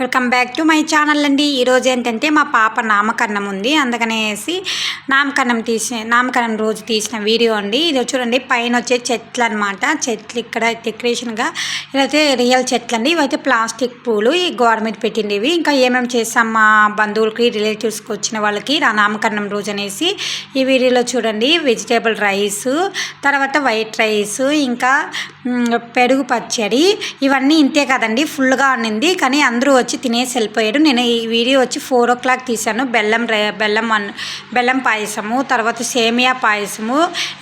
Welcome back to my channel అండి. ఈరోజు ఏంటంటే మా పాప నామకరణం ఉంది. అందుకనేసి నామకరణం తీసిన నామకరణం రోజు తీసిన వీడియో అండి. ఇది చూడండి పైన వచ్చే చెట్లు అనమాట చెట్లు ఇక్కడ డెకరేషన్గా ఇదైతే రియల్ చెట్లు అండి. ఇవైతే ప్లాస్టిక్ పూలు ఈ గోడ మీద పెట్టిండేవి ఇంకా ఏమేమి చేస్తాం మా బంధువులకి రిలేటివ్స్కి వచ్చిన వాళ్ళకి నా నామకరణం రోజు అనేసి ఈ వీడియోలో చూడండి. వెజిటేబుల్ రైస్ తర్వాత వైట్ రైస్ ఇంకా పెరుగు పచ్చడి. ఇవన్నీ ఇంతే కదండి ఫుల్గా ఉన్నింది కానీ అందరూ వచ్చి తినేసి వెళ్ళిపోయాడు నేను ఈ వీడియో వచ్చి ఫోర్ ఓ క్లాక్ తీశాను. బెల్లం బెల్లం బెల్లం పాయసము తర్వాత సేమియా పాయసము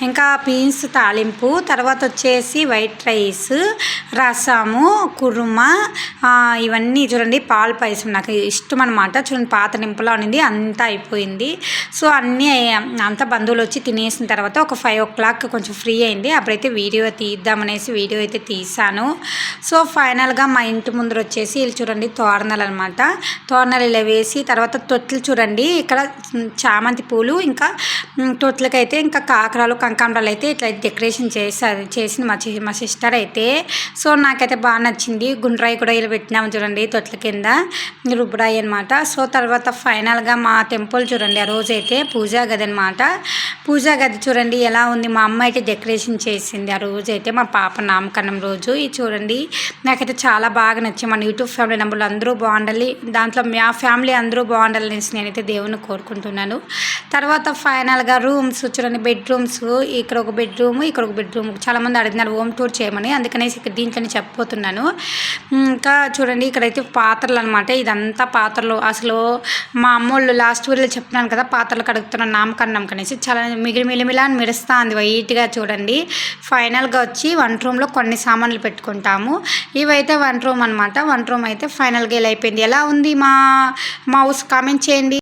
ఇంకా బీన్స్ తాలింపు తర్వాత వచ్చేసి వైట్ రైస్ రసము కుర్మ ఇవన్నీ చూడండి పాలు పాయసం నాకు ఇష్టం అనమాట చూడండి పాత నింపులా ఉన్నింది అంతా అయిపోయింది. సో అన్నీ అంతా బంధువులు వచ్చి తినేసిన తర్వాత ఒక ఫైవ్ ఓ క్లాక్ కొంచెం ఫ్రీ అయింది. అప్పుడైతే వీడియో తీద్దామనేసి వీడియో అయితే తీసాను సో ఫైనల్గా మా ఇంటి ముందర వచ్చేసి వీళ్ళు చూడండి తోరణాలు అనమాట తోరణాలు ఇలా వేసి తర్వాత తొట్లు చూడండి. ఇక్కడ చామంతి పూలు ఇంకా తొట్లకైతే ఇంకా కాకరాలు కంకాంబరాలు అయితే ఇట్లా డెకరేషన్ చేశారు చేసింది మా మా సిస్టర్ అయితే. సో నాకైతే బాగా నచ్చింది. గుండ్రాయి కూడా ఇలా పెట్టినాము చూడండి తొట్ల కింద. రుబ్బురాయి అనమాట సో తర్వాత ఫైనల్గా మా టెంపుల్ చూడండి ఆ రోజైతే పూజా గది అనమాట పూజా గది చూడండి ఎలా ఉంది? మా అమ్మ అయితే డెకరేషన్ చేసింది ఆ రోజు అయితే మా పాప నామకరణం రోజు. ఇది చూడండి నాకైతే చాలా బాగా నచ్చింది. మన యూట్యూబ్ ఫ్యామిలీ నెంబర్లు అందరూ బాగుండాలి. దాంట్లో మా ఫ్యామిలీ అందరూ బాగుండాలని నేనైతే దేవుని కోరుకుంటున్నాను. తర్వాత ఫైనల్గా రూమ్స్ చూడండి బెడ్రూమ్స్. ఇక్కడ ఒక బెడ్రూమ్ ఇక్కడ ఒక బెడ్రూమ్. చాలామంది అడిగినారు హోమ్ టూర్ చేయమని. అందుకనేసి ఇక్కడ దీంట్లోనే చెప్పబోతున్నాను. ఇంకా చూడండి ఇక్కడైతే పాత్రలు అనమాట ఇదంతా పాత్రలు. అసలు మా అమ్మోళ్ళు లాస్ట్ వీడియోలో చెప్తున్నాను కదా పాత్రలు కడుగుతున్న నామకరణం కనేసి. చాలా మిగిలి మిలిమిలా మెరుస్తా ఉంది వైట్గా చూడండి. ఫైనల్గా వచ్చి వంట రూమ్లో కొన్ని సామాన్లు పెట్టుకుంటాము. ఇవైతే వంట రూమ్ అనమాట వంట రూమ్ అయితే ఫైనల్గా ఇలా అయిపోయింది. ఎలా ఉంది మా మా హౌస్ కామెంట్ చేయండి.